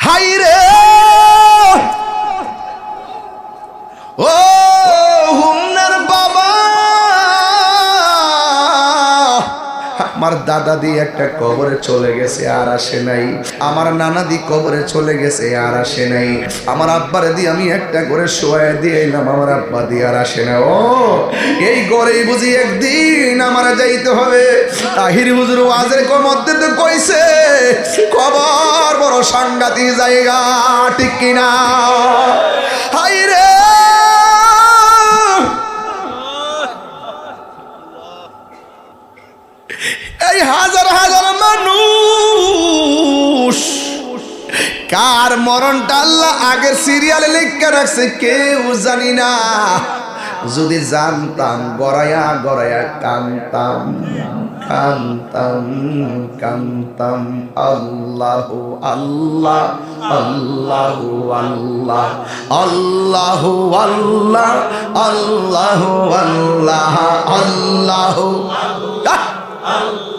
High আমার দাদা দি একটা কবরে চলে গেছে, আর আসে নাই। আমার নানা দি কবরে চলে গেছে, আর আসে নাই। আমার আব্বারে দি আমি একটা করে শোয়া দিয়ে এলাম, আমার আব্বা দি আর আসে না। ও, এই গড়েই বুঝি একদিন আমার যাইতে হবে। তাহির হুজুর ওয়াজের মধ্যে তো কইছে, কবর বড় সাংঘাতিক জায়গা, ঠিক কিনা? হাই মরণটা আল্লাহ আগের সিরিয়ালে লিখে রাখছে, কেউ জানি না। যদি জানতাম গড়াইয়া গড়াইয়া কান্তাম কান্তাম কান্তাম, আল্লাহ আল্লাহ আল্লাহ আল্লাহ আল্লাহ আল্লাহ আল্লাহ আল্লাহ আল্লাহ ও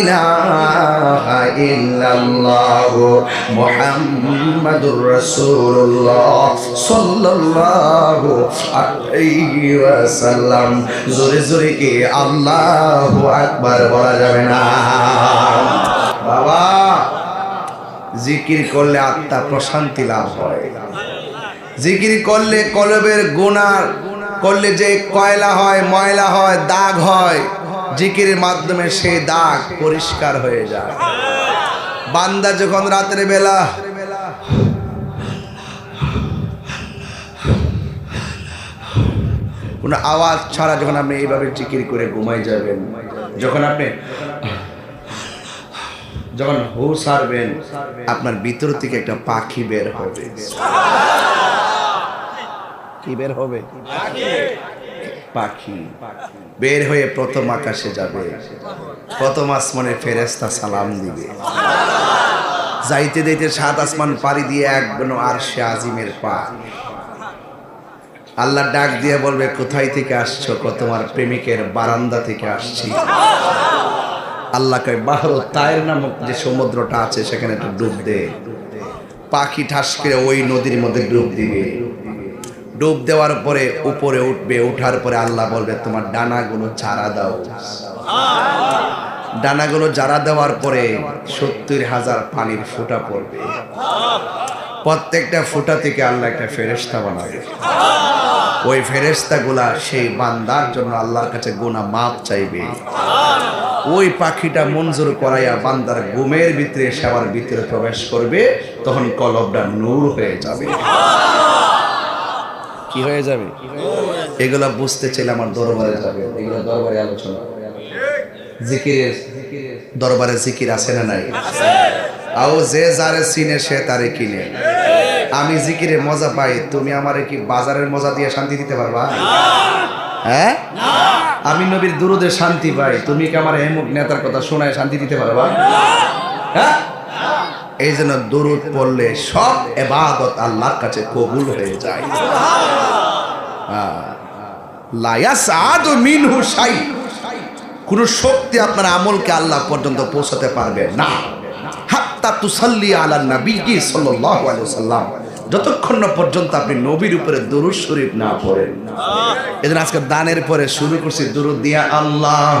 ইলাহা ইল্লাল্লাহ মুহাম্মাদুর রাসূলুল্লাহ সাল্লাল্লাহু আলাইহি জোরে জোরে কি আল্লাহু আকবার বলা যাবে না। বাবা, জিকির করলে আত্মা প্রশান্তি লাভ হয়। জিকির করলে কলবের গুনার করলে যে কয়লা হয়, ময়লা হয়, দাগ হয় জিকিরের মাধ্যমে সেই দাগ পরিষ্কার হয়ে যায়। বান্দা যখন রাতের বেলা কোনো আওয়াজ ছাড়া যখন আপনি এইভাবে জিকির করে ঘুমাই যাবেন, যখন আপনি যখন হু সারবেন, আপনার ভিতর থেকে একটা পাখি বের হবে। কি বের হবে? পাখি। বের হয়ে প্রথম আকাশে যাবে। প্রথম আসমানে ফেরেস্তা সালাম দিবে। যাইতে যাইতে সাত আসমান পাড়ি দিয়ে একগুণ আর সে আজিমের পা আল্লাহ ডাক দিয়ে বলবে, কোথায় থেকে আসছো তোমার প্রেমিকের বারান্দা থেকে আসছি। আল্লাহ কয়, বাহর তায়ের নামক যে সমুদ্রটা আছে, সেখানে একটু ডুব দে। পাখি ঠাস করে ওই নদীর মধ্যে ডুব দিবে। ডুব দেওয়ার পরে উপরে উঠবে, উঠার পরে আল্লাহ বলবে, তোমার ডানাগুলো চারা দাও। ডানাগুলো জারা দেওয়ার পরে সত্তর হাজার পানির ফোঁটা পড়বে। প্রত্যেকটা ফোঁটা থেকে আল্লাহ একটা ফেরেস্তা বানাবে। ওই ফেরেস্তাগুলা সেই বান্দার জন্য আল্লাহর কাছে গোনা মাপ চাইবে। ওই পাখিটা মঞ্জুর করাইয়া বান্দার ঘুমের ভিতরে, সেবার ভিতরে প্রবেশ করবে, তখন কলবটা নূর হয়ে যাবে। কি হয়ে যাবে? এগুলা বুঝতে চাইলে আমার দরবারে যাবে। এগুলো দরবারে আলোচনা। জিকিরের দরবারে জিকির আছে না নাই? আও যে যারে চিনে, সে তারে কিনে। আমি জিকিরে মজা পাই, তুমি আমারে কি বাজারের মজা দিয়ে শান্তি দিতে পারবা? হ্যাঁ? আমি নবীর দুরুদে শান্তি পাই, তুমি কি আমার এমুক নেতার কথা শোনায় শান্তি দিতে পারবা? হ্যাঁ? এই জন্য দরুদ পড়লে সব এবাদত আল্লাহর কাছে কবুল হয়ে যায়। শাই। কোন শক্তি আপনার আমলকে আল্লাহ পর্যন্ত পৌঁছাতে পারবে না। হাত্তা তুসাল্লি আলা নবী সাল্লাল্লাহু আলাইহি যতক্ষণ না পর্যন্ত আপনি নবীর উপরে দুরুদ শরীফ না পড়েন। এদিন আজকে দানের পরে শুরু করছি দুরুদ দিয়া আল্লাহ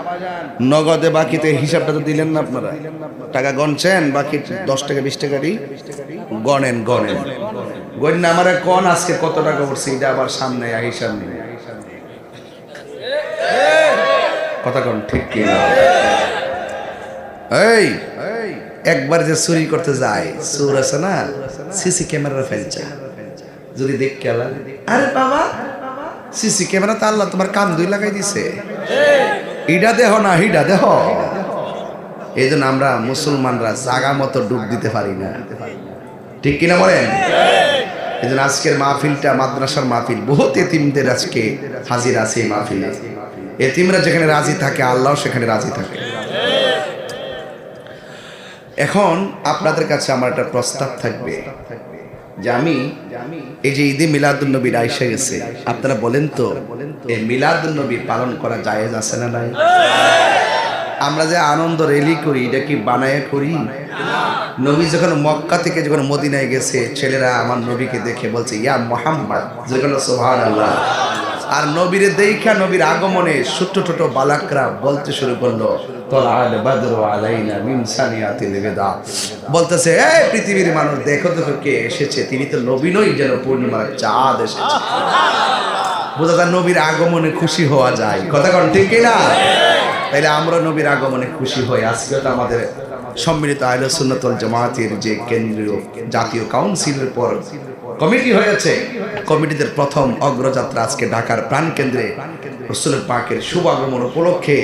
নগদে বাকিতে হিসাবটা তো দিলেন না আপনারা। টাকা গনছেন বাকি দশ টাকা, বিশ টাকা দিই গনেন গনেন গণ না, আমার কন আজকে কত টাকা পড়ছে, এটা আবার সামনে হিসাব নেই কথা কন, ঠিক এই, একবার যে চুরি করতে যায়, চোর আছে না? সিসি ক্যামেরা ফেলছে যদি দেখ আরে বাবা, সিসি ক্যামেরা তো আল্লাহ তোমার কান দুই লাগাই দিছে। ইডা দেহ না হিডা দেহ? এই জন্য আমরা মুসলমানরা জাগা মতো ডুব দিতে পারি না। ঠিক কিনা বলেন? এই জন্য আজকের মাহফিলটা মাদ্রাসার মাহফিল। বহুত এতিমদের আজকে হাজির আছে এই মাহফিলে। এতিমরা যেখানে রাজি থাকে আল্লাহ সেখানে রাজি থাকে। এখন আপনাদের কাছে আমার একটা প্রস্তাব থাকবে। যে আমি এই যে ঈদে মিলাদুল নবীর আইসা গেছে, আপনারা বলেন তো, এই মিলাদুল নবী পালন করা জায়েজ আছে না নাই? আমরা যে আনন্দ রেলি করি, এটা কি বানায় করি? নবী যখন মক্কা থেকে যখন মদিনায় গেছে, ছেলেরা আমার নবীকে দেখে বলছে, ইয়া মোহাম্মদ যেগুলো সোহান আল্লাহ আর নবীরে দেখা নবীর আগমনে ছোট্ট ছোট বালাকরা বলতে শুরু করল তোলাল বাদর আলাইনা মিন সানিয়াতিল বিদা বলতেছে, এই পৃথিবীর মানুষ, দেখো দেখো কে এসেছে। তিনি তো নবী নই যেন পূর্ণিমার চাঁদ এসেছে। বোঝা যায় নবীর আগমনে খুশি হওয়া যায়। কথা কন, ঠিক কি না? তাইলে আমরা নবীর আগমনে খুশি হই। আজকে তো আমাদের সম্মিলিত আইল সুন্নতল জামাতের যে কেন্দ্রীয় জাতীয় কাউন্সিলের পর কমিটি হয়েছে। কমিটিদের প্রথম অগ্রযাত্রা আজকে ঢাকার প্রাণ কেন্দ্রে রসুলের পাকের শুভ আগমন উপলক্ষে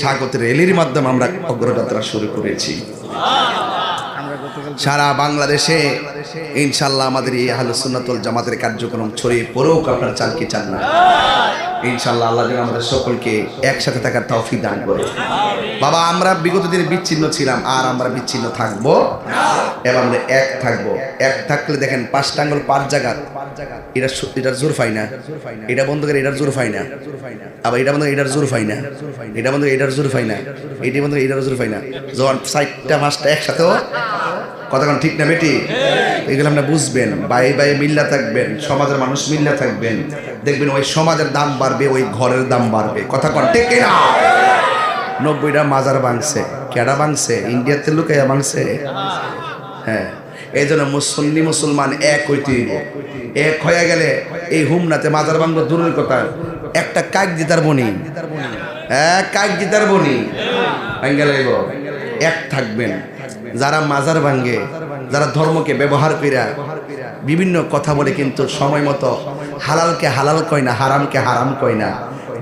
স্বাগতের রেলির মাধ্যমে আমরা অগ্রযাত্রা শুরু করেছি। সারা বাংলাদেশে ইনশাল্লাহ আমাদের এই আহলে সুন্নাতুল জামাতের কার্যক্রম ছড়িয়ে পড়ুক, আপনারা চান কি চান না? ইনশাল্লাহ আল্লাহ যেন আমাদের সকলকে একসাথে থাকার তৌফিক দান করে। বাবা, আমরা বিগত দিনে বিচ্ছিন্ন ছিলাম, আর আমরা বিচ্ছিন্ন থাকব। এবং আমরা এক থাকব। এক থাকলে দেখেন, পাঁচটা আঙ্গুল পাঁচ জায়গা এটা এটার জোর পাই না। এটা বন্ধ করে এটার জোর পাই না। আবার এটা বন্ধ এটার জোর পাই না। এটা বন্ধ এটার জোর পাই না। এটি বন্ধ এটার জোর পাই না। যখন সাইডটা পাঁচটা একসাথেও? কতক্ষণ ঠিক না বেটি? এগুলো আপনারা বুঝবেন। বাই বাই মিল্লা থাকবেন, সমাজের মানুষ মিল্লা থাকবেন। দেখবেন ওই সমাজের দাম বাড়বে, ওই ঘরের দাম বাড়বে। কথা কন, ঠিক না নব্বইটা মাজার ভাঙছে। কেডা ভাঙছে? ইন্ডিয়াতে লুকাইয়া ভাঙছে? হ্যাঁ। এই জন্য মুসল্লি মুসলমান এক হইতে এক হয়ে গেলে এই হুমনাতে মাজার ভাঙবো দূরের কথা। একটা কাক দিতার বনি। হ্যাঁ কাক দিতার বনি। ভাঙ্গে লাগব এক থাকবেন। যারা মাজার ভাঙ্গে যারা ধর্মকে ব্যবহার কইরা বিভিন্ন কথা বলে কিন্তু সময় মতো হালালকে হালাল কয় না, হারামকে হারাম কয় না।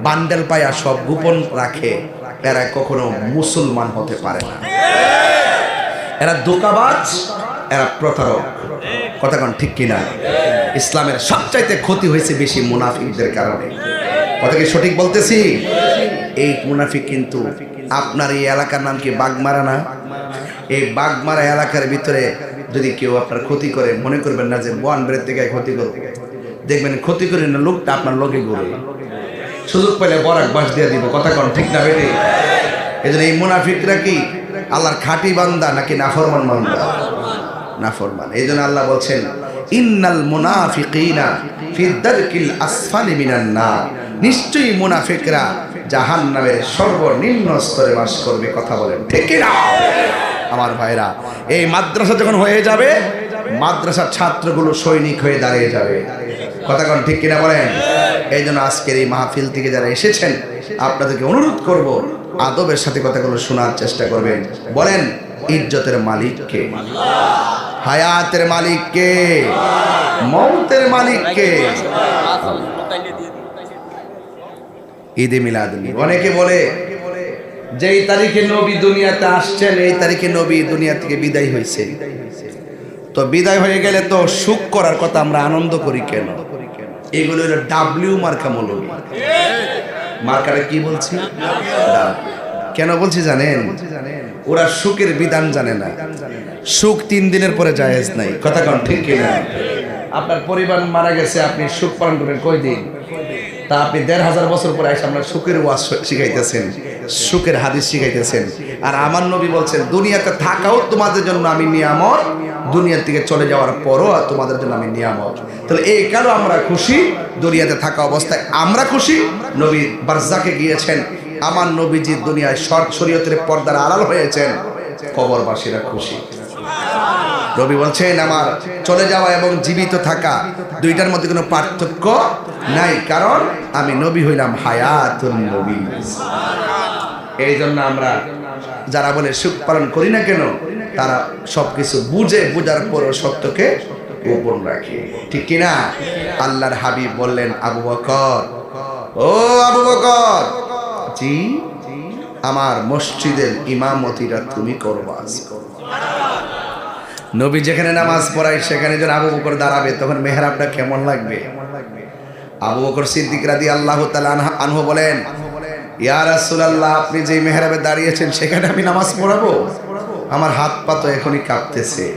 বান্ডেল পায়া সব গোপন রাখে, এরা কখনো মুসলমান হতে পারে না। এরা দোকাবাজ এরা প্রতারক। কথা কোন ঠিক কিনা? ইসলামের সবচাইতে ক্ষতি হয়েছে বেশি মুনাফিকদের কারণে। কথা কি সঠিক বলতেছি? এই মুনাফিক কিন্তু আপনার এই এলাকার নাম কি বাগমারা না? এই বাগমারা এলাকার ভিতরে যদি কেউ আপনার ক্ষতি করে, মনে করবেন না যে বন বেড়ে থেকে ক্ষতি করবে। দেখবেন ক্ষতি করে না, লোকটা আপনার লোকে ঘুরে। সুযোগ পেলে বরাক বাস দিয়ে দিব, কথা কন, ঠিক না বেটে? জন্য এই মুনাফিকরা কি? আল্লাহর খাঁটি বান্দা নাকি নাফরমান বান্দা? নাফরমান। এই জন্য আল্লাহ বলছেন, ইন্নাল মুনাফিকিনা ফি দারকিল আসফালি মিনান নার। নিশ্চয়ই মুনাফিকরা জাহান্নামের সর্বনিম্ন স্তরে বাস করবে, কথা বলেন, ঠিক না? আমার ভাইরা, এই মাদ্রাসা যখন হয়ে যাবে, মাদ্রাসার ছাত্রগুলো সৈনিক হয়ে দাঁড়িয়ে যাবে। কথা কোন ঠিক কিনা বলেন? এই জন্য আজকের এই মাহফিল থেকে যারা এসেছেন আপনাদেরকে অনুরোধ করব আদবের সাথে কথাগুলো শোনার চেষ্টা করবেন। বলেন ইজ্জতের মালিককে হায়াতের মালিককে মৌতের মালিককে ঈদে মিলাদ অনেকে বলে যেই তারিখে নবী দুনিয়াতে আসছেন এই তারিখে নবী দুনিয়া থেকে বিদায় হয়েছে। তো বিদায় হয়ে গেলে তো সুখ করার কথা আমরা আনন্দ করি কেন? এগুলো হলো ডাব্লিউ মার্কা মৌলবী মার্কাটা কি বলছি? কেন বলছি জানেন? ওরা সুখের বিধান জানে না। সুখ তিন দিনের পরে জায়েজ নাই। কথা কন, ঠিক কিনা আপনার পরিবার মারা গেছে, আপনি সুখ পালন করবেন কয় দিন তা আপনি দেড় হাজার বছর পরে আসে আপনার সুখের ওয়াজ শিখাইতেছেন, সুখের হাদিস শিখাইতেছেন। আর আমার নবী বলছেন, দুনিয়াতে থাকাও তোমাদের জন্য আমি নিয়ামত দুনিয়ার থেকে চলে যাওয়ার পরও তোমাদের জন্য আমি নিয়ামত। তাহলে এই কারও আমরা খুশি? দুনিয়াতে থাকা অবস্থায় আমরা খুশি? নবী বারজাকে গিয়েছেন। আমার নবীজি দুনিয়ায় শর্ট শরীয়তের পর্দার আড়াল হয়েছেন। কবরবাসীরা খুশি। রবি বলছেন, আমার চলে যাওয়া এবং জীবিত থাকা দুইটার মধ্যে কোনো পার্থক্য নাই, কারণ আমি নবী হইলাম হায়াতুন নবী। এই জন্য আমরা যারা বলে সুখ পালন করি না কেন তারা সবকিছু বুঝে, বুঝার পরও সত্যকে গোপন রাখে। ঠিক কিনা? আল্লাহর হাবিব বললেন, আবু বকর, ও আবু বকর, জি, আমার মসজিদের ইমামতিটা তুমি করবা নবী যেখানে নামাজ পড়ায়, সেখানে যখন আবু বকর দাঁড়াবে, তখন মেহরাবটা কেমন লাগবে? আবু বকর সিদ্দিক রাদি আল্লাহ আনহু বলেন, ইয়া রাসূলুল্লাহ, আপনি যে মেহরাবে দাঁড়িয়েছেন, সেখানে আমি নামাজ পড়াবো? আমার হাত পা তো এখনই কাঁপতেছে।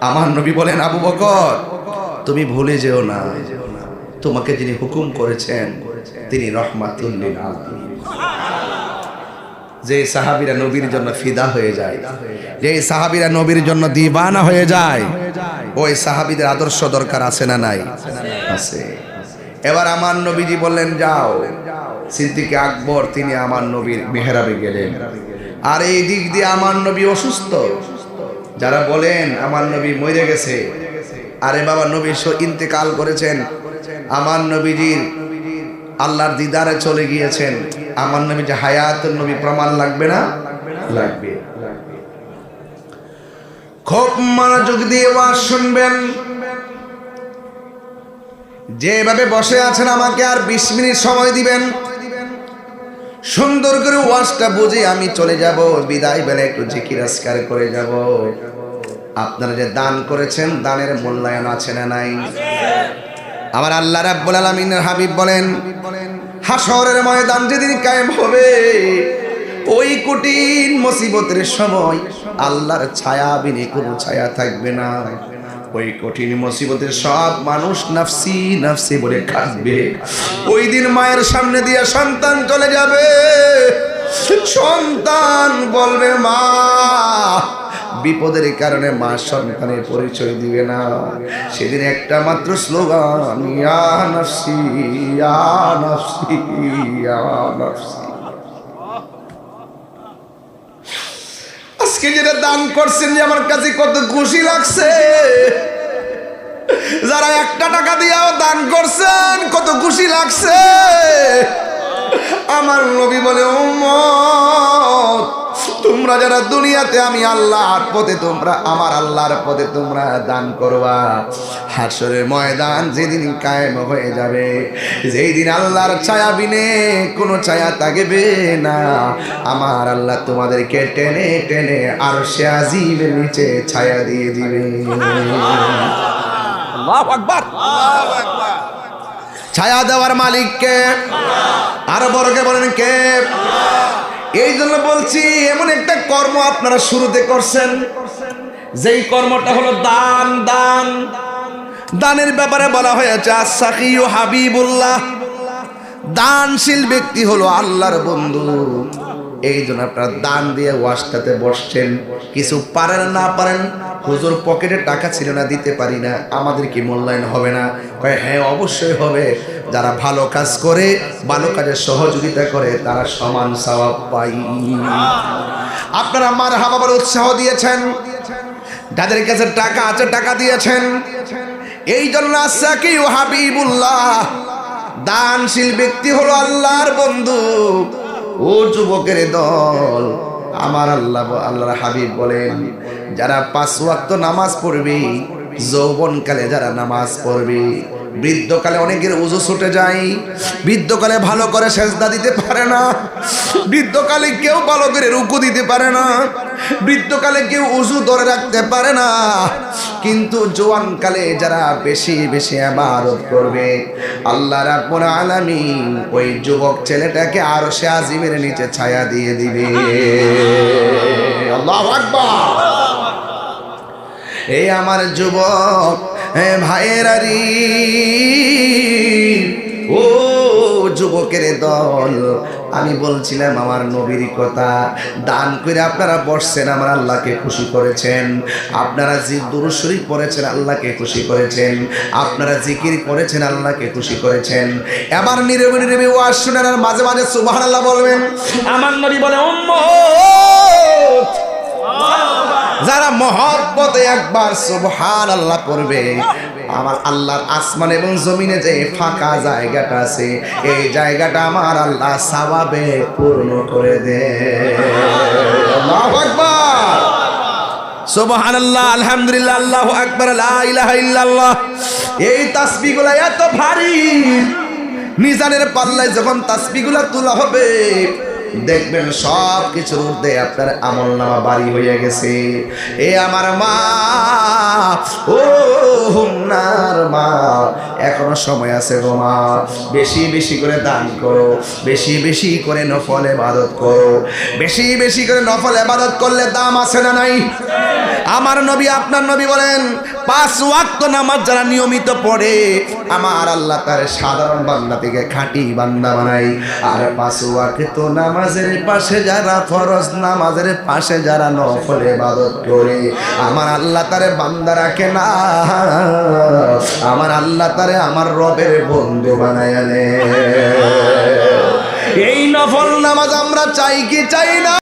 আমার নবী বলেন, আবু বকর, তুমি ভুলে যেও না। তোমাকে যিনি হুকুম করেছেন, তিনি রহমাতুল লিল আলামিন। যে সাহাবিরা নবীর জন্য ফিদা হয়ে যায়, যে সাহাবিরা নবীর জন্য দিবানা হয়ে যায়, ওই সাহাবিদের আদর্শ দরকার আছে না নাই? আছে। এবার আমার নবীজি বললেন, যাও। সিদ্দিকে আকবর, তিনি আমার নবীর মেহরাবে গেলেন। আর এই দিক দিয়ে আমার নবী অসুস্থ। যারা বলেন, আমার নবী মরে গেছে। আরে বাবা, নবী ইন্তেকাল করেছেন। আমার নবীজির আল্লাহর দিদারে চলে গিয়েছেন। আমার নবী যে হায়াত নবী প্রমাণ লাগবে না? লাগবে। খুব মনোযোগ দিয়ে ওয়াজ শুনবেন। যেভাবে বসে আছেন আমাকে আর বিশ মিনিট সময় দিবেন। সুন্দর করে ওয়াজটা বুঝে আমি চলে যাব। বিদায় বেলা একটু জিকির আসকার করে যাব। আপনারা যে দান করেছেন, দানের মূল্যায়ন আছে না নাই? আমার আল্লাহ রাব্বুল আলামিনের হাবিব বলেন হাসরের ময়দান যেদিন কায়েম হবে, ওই কঠিন মুসিবতের সময় আল্লাহর ছায়া বিনে কোনো ছায়া থাকবে না। ওই কঠিন মুসিবতের সব মানুষ নাফসি নাফসি বলে কাঁদবে। ওই দিন মায়ের সামনে দিয়ে সন্তান চলে যাবে। সন্তান বলবে, মা, বিপদের কারণে মা সন্তানের পরিচয় দিবে না। সেদিন একটা মাত্র স্লোগান, ইয়া নফসি, ইয়া নাফসি, ইয়া নফসি। আজকে যেটা দান করছেন যে আমার কাছে কত খুশি লাগছে। যারা একটা টাকা দিয়েও দান করছেন, কত খুশি লাগছে। আমার নবী বলে, উম্মত তোমরা যারা দুনিয়াতে আমি আল্লাহর পথে তোমরা আমার আল্লাহর পথে তোমরা দান করবা। হাসরের ময়দান যেদিন কায়েম হয়ে যাবে যেই দিন আল্লাহর ছায়া বিনে কোনো ছায়া থাকবে না। আমার আল্লাহ তোমাদেরকে টেনে টেনে আর সে আজিমের নিচে ছায়া দিয়ে দিবে। ছায়া দেওয়ার মালিককে আরও বড়কে বলেন কে? এই জন্য বলছি, এমন একটা কর্ম আপনারা শুরুতে করছেন। যেই কর্মটা হলো দান দান। দানের ব্যাপারে বলা হয়েছে আসাকি ও হাবিবুল্লাহ। দানশীল ব্যক্তি হলো আল্লাহর বন্ধু। এই জন্য আপনারা দান দিয়ে ওয়াশটাতে বসছেন। কিছু পারেন, না পারেন, হুজুর পকেটে টাকা ছিল না, দিতে পারি না। আমাদের কি মূল্যায়ন হবে না? কয় হ্যাঁ অবশ্যই হবে। যারা ভালো কাজ করে, ভালো কাজের সহযোগিতা করে, তারা সমান সওয়াব পাই। আপনারা মার হাবাবার উৎসাহ দিয়েছেন। যাদের কাছে টাকা আছে, টাকা দিয়েছেন। এই জন্য হাবিবুল্লাহ। দানশীল ব্যক্তি হলো আল্লাহর বন্ধু। ও যুবকের দল, আমার আল্লাহ আল্লাহর হাবিব বলেন, যারা পাঁচ ওয়াক্ত নামাজ পড়বে, যৌবনকালে যারা নামাজ পড়বে, বৃদ্ধকালে অনেকের উজু ছুটে যায়, বৃদ্ধকালে ভালো করে সেজদা দিতে পারে না, বৃদ্ধকালে কেউ ভালো করে রুকু দিতে পারে না বৃদ্ধকালে কেউ উজু ধরে রাখতে পারে না। কিন্তু জোয়ানকালে যারা বেশি বেশি আবাদত করবে, আল্লাহ রাব্বুল আলামিন ওই যুবক ছেলেটাকে আর সে আজিমের নিচে ছায়া দিয়ে দিবে। আল্লাহু আকবার। এই আমার যুবক ভাইয়েরারি ও যুবকের দল। আমি বলছিলাম আমার নবীর কথা দান করে আপনারা বসছেন আমার আল্লাহকে খুশি করেছেন। আপনারা যে দুরুশরী পড়েছেন আল্লাহকে খুশি করেছেন। আপনারা জিকির করেছেন আল্লাহকে খুশি করেছেন। এবার নীরবে নীরবে ওয়াজ শুনেন আর মাঝে মাঝে সুবহানাল্লাহ বলবেন। আমার নবী বলে উম্মত! যারা মহব্বতে একবার সুবহান আল্লাহ করবে আমার আল্লাহর আসমান এবং জমিনে যে ফাঁকা জায়গাটা আছে, এই জায়গাটা আমার আল্লাহ সাবাবে পূর্ণ করে দে। লা এই তাসবিহগুলো এত ভারী। পাল্লায় যখন তাসবিহগুলো তোলা হবে দেখবেন সব কিছুর ঊর্ধ্বে আপনার আমল নামা বাড়ি হয়ে গেছে। এ আমার মা, ও হুমনার মা, এখনও সময় আছে গো মা, বেশি বেশি করে দান করো, বেশি বেশি করে নফল এবাদত করো, বেশি বেশি করে নফল এবাদত করলে দাম আছে না নাই? আমার নবী, আপনার নবী বলেন, পাঁচ ওয়াক্ত নামাজ যারা নিয়মিত পড়ে, আমার আল্লাহ তার সাধারণ বান্দা থেকে খাঁটি বান্দা বানাই আর পাঁচ ওয়াক্ত নামাজের পাশে যারা ফরজ নামাজের পাশে যারা নফল ইবাদত করে, আমার আল্লাহ তারে বান্দা রাখে না। আমার আল্লাহ তারে আমার রবের বন্ধু বানায় এই নফল নামাজ আমরা চাই কি চাই না?